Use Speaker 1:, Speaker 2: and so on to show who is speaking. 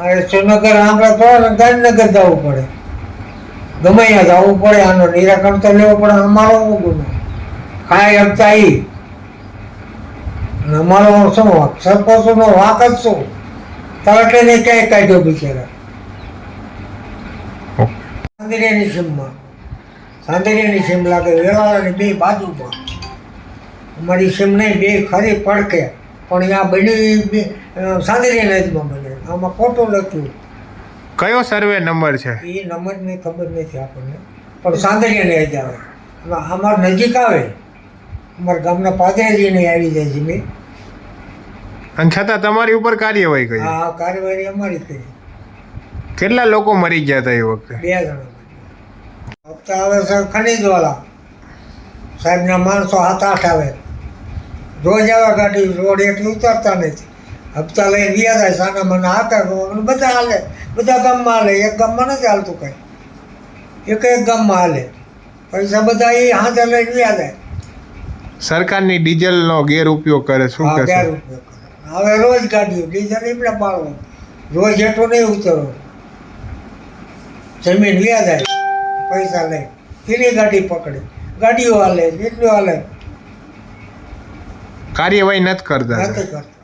Speaker 1: આ સોનગર આંબળા પડે ને ગાંધીનગર જવું પડે. ગમે ત્યાં જવું પડે, આનો નિરાકરણ તો લેવો પડે, અમારો ગુનો? કાંઈ હપ્તા એ અમારો શું વાંક? સરપંચનો વાંક જ શું? તલાટીને ક્યાંય કાઢ્યો બિચારા? સાંદરિયાની સીમમાં. સાંદરિયાની સીમ લાગે વેલાળાની બે બાજુમાં. અમારી સીમ નહીં, બે ખરી પડકે. પણ ત્યાં બની સાંદરિયા નદીમાં બને. આમાં ખોટું લખ્યું.
Speaker 2: કયો સર્વે નંબર છે?
Speaker 1: એ નંબરની ખબર નથી આપણને. પણ સાંદરિયાને આવે અને અમાર નજીક આવે. અમારા ગામના પાદરેજીને આવી જાય છે મેં
Speaker 2: અને છતાં તમારી ઉપર કાર્યવાહી કરી.
Speaker 1: આ કાર્યવાહી અમારી કરી.
Speaker 2: કેટલા લોકો મરી ગયા હતા એ વખતે?
Speaker 1: બે જણા હપ્તા આવે સર ખનીજવાળા. સાહેબના માણસો હાથ આઠ આવે. રોજ આવે ગાડી રોડ એટલી ઉતરતા નથી. હપ્તા લઈને વ્યા જાય સાના મને હાથા મને બધા હાલે. બધા ગામમાં હાલે એક ગામમાં નથી હાલતું કંઈ. એક એક ગામમાં હાલે. પૈસા બધા એ હાથે લઈને વ્યા જાય
Speaker 2: સરકારની ડીઝલનો ગેરઉપયોગ કરે શું
Speaker 1: કરે. હવે રોજ કાઢ્યું ડીઝલ એમને પાડવું રોજ એટલું નહીં ઉતરો જમીન વ્યા જાય પૈસા લઈ. પેલી ગાડી પકડી. ગાડીઓ હાલે એટલું હાલે.
Speaker 2: કાર્યવાહી નથી કરતા.
Speaker 1: નથી કરતા.